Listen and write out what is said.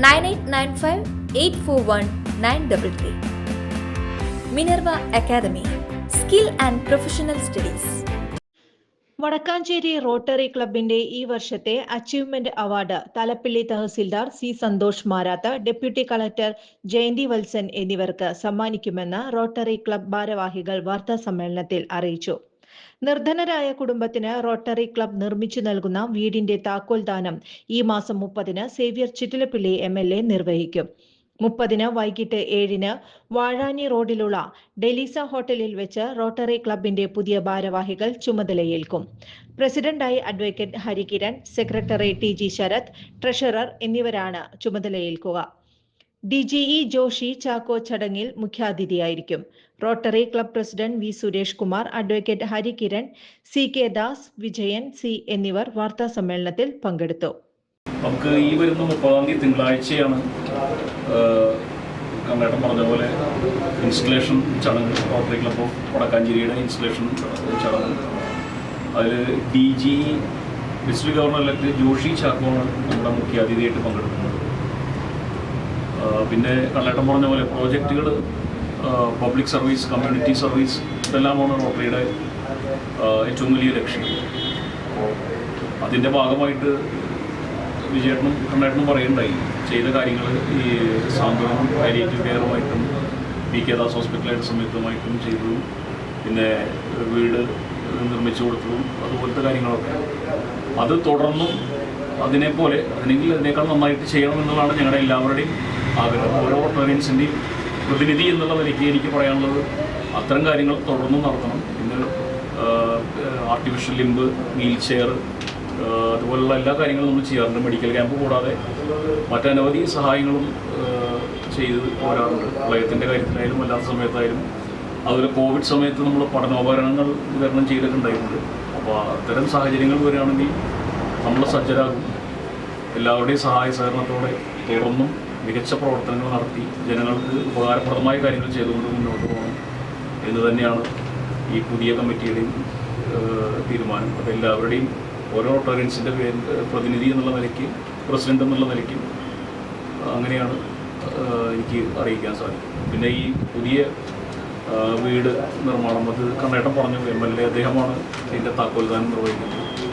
nine eight nine five eight four one nine double three. Minerva academy skill and professional studies. Vadakkanchery rotary ക്ലബിന്റെ ഈ വർഷത്തെ achievement award Thalappilly tahsildar C Santhosh Marath deputy collector Jayanthi Valsan എന്നിവർക്ക് സമ്മാനിക്കുമെന്ന് rotary club ഭാരവാഹികൾ വാർത്താ സമ്മേളനത്തിൽ അറിയിച്ചു. നിർധനരായ കുടുംബത്തിന് റോട്ടറി ക്ലബ് നിർമ്മിച്ചു നൽകുന്ന വീടിന്റെ താക്കോൽ ദാനം ഈ മാസം മുപ്പതിന് Xavier Chittilappilly M L A നിർവഹിക്കും. മുപ്പതിന് വൈകിട്ട് ഏഴിന് വാഴാനി റോഡിലുള്ള ഡെലീസ ഹോട്ടലിൽ വെച്ച് റോട്ടറി ക്ലബിന്റെ പുതിയ ഭാരവാഹികൾ ചുമതലയേൽക്കും. പ്രസിഡന്റായി advocate Harikiran secretary T G Sarath treasurer എന്നിവരാണ് ചുമതലയേൽക്കുക. D G E Joshy Chacko ചടങ്ങിൽ മുഖ്യാതിഥിയായിരിക്കും. Rotary club president V Suresh Kumar advocate Harikiran C K Das Vijayan C എന്നിവർ വാർത്താ സമ്മേളനത്തിൽ പങ്കെടുത്തു. നമുക്ക് ഈ വരുന്ന മുപ്പതാം തീയതി തിങ്കളാഴ്ചയാണ് കണ്ണേട്ടൻ പറഞ്ഞ പോലെ ഇൻസ്റ്റലേഷൻ ചടങ്ങ് റോട്ടറി ക്ലബ് ഓഫ് വടക്കാഞ്ചേരിയുടെ ഇൻസ്റ്റലേഷൻ ചടങ്ങ്. അതിൽ D G district governor elect Joshy Chacko നമ്മുടെ മുഖ്യാതിഥിയായിട്ട് പങ്കെടുക്കുന്നത്. പിന്നെ കള്ളേട്ടം പറഞ്ഞ പോലെ പ്രോജക്റ്റുകൾ പബ്ലിക് സർവീസ് കമ്മ്യൂണിറ്റി സർവീസ് ഇതെല്ലാമാണ് റോട്ടറിയുടെ ഏറ്റവും വലിയ ലക്ഷ്യം. അതിന്റെ ഭാഗമായിട്ട് വിജയേട്ടനും കണ്ണേട്ടനും പറയുണ്ടായി ചെയ്ത കാര്യങ്ങൾ ഈ സാന്ത്വനം പാലിയേറ്റീവ് കെയറുമായിട്ടും പി കെ ദാസ് ഹോസ്പിറ്റലായിട്ട് സംയുക്തമായിട്ടും ചെയ്തതും പിന്നെ വീട് നിർമ്മിച്ചു കൊടുത്തതും അതുപോലത്തെ കാര്യങ്ങളൊക്കെ. അത് തുടർന്നും അതിനെപ്പോലെ അല്ലെങ്കിൽ അതിനേക്കാൾ നന്നായിട്ട് ചെയ്യണം എന്നുള്ളതാണ് ഞങ്ങളുടെ എല്ലാവരുടെയും ആഗ്രഹം ഓരോ പേരൻസിന്റെയും പ്രതിനിധി എന്നുള്ള നിലയ്ക്ക് എനിക്ക് പറയാനുള്ളത് അത്തരം കാര്യങ്ങൾ തുടർന്നും നടത്തണം. പിന്നെ ആർട്ടിഫിഷ്യൽ ലിംബ് വീൽ ചെയർ അതുപോലുള്ള എല്ലാ കാര്യങ്ങളും നമ്മൾ ചെയ്യാറുണ്ട്. മെഡിക്കൽ ക്യാമ്പ് കൂടാതെ മറ്റനവധി സഹായങ്ങളും ചെയ്ത് പോരാറുണ്ട്. പ്രളയത്തിന്റെ കാര്യത്തിലായാലും അല്ലാത്ത സമയത്തായാലും. അതുപോലെ കോവിഡ് സമയത്ത് നമ്മൾ പഠനോപകരണങ്ങൾ വിതരണം ചെയ്തിട്ടുണ്ടായിട്ടുണ്ട്. അപ്പോൾ അത്തരം സാഹചര്യങ്ങൾ വരികയാണെങ്കിൽ നമ്മൾ സജ്ജരാകും. എല്ലാവരുടെയും സഹായ സഹകരണത്തോടെ തുടർന്നും മികച്ച പ്രവർത്തനങ്ങൾ നടത്തി ജനങ്ങൾക്ക് ഉപകാരപ്രദമായ കാര്യങ്ങൾ ചെയ്തുകൊണ്ട് മുന്നോട്ട് പോകണം എന്ന് തന്നെയാണ് ഈ പുതിയ കമ്മിറ്റിയുടെയും തീരുമാനം. അപ്പോൾ എല്ലാവരുടെയും ഓരോ റോട്ടറിയൻസിന്റെ പേര് പ്രതിനിധി എന്നുള്ള നിലയ്ക്ക് പ്രസിഡന്റ് എന്നുള്ള നിലയ്ക്ക് അങ്ങനെയാണ് എനിക്ക് അറിയിക്കാൻ സാധിക്കും പിന്നെ ഈ പുതിയ വീട് നിർമ്മാണം അത് കണ്ണേട്ടം പറഞ്ഞു എം എൽ എ അദ്ദേഹമാണ് ഇതിന്റെ താക്കോൽദാനം നിർവഹിക്കുന്നത്.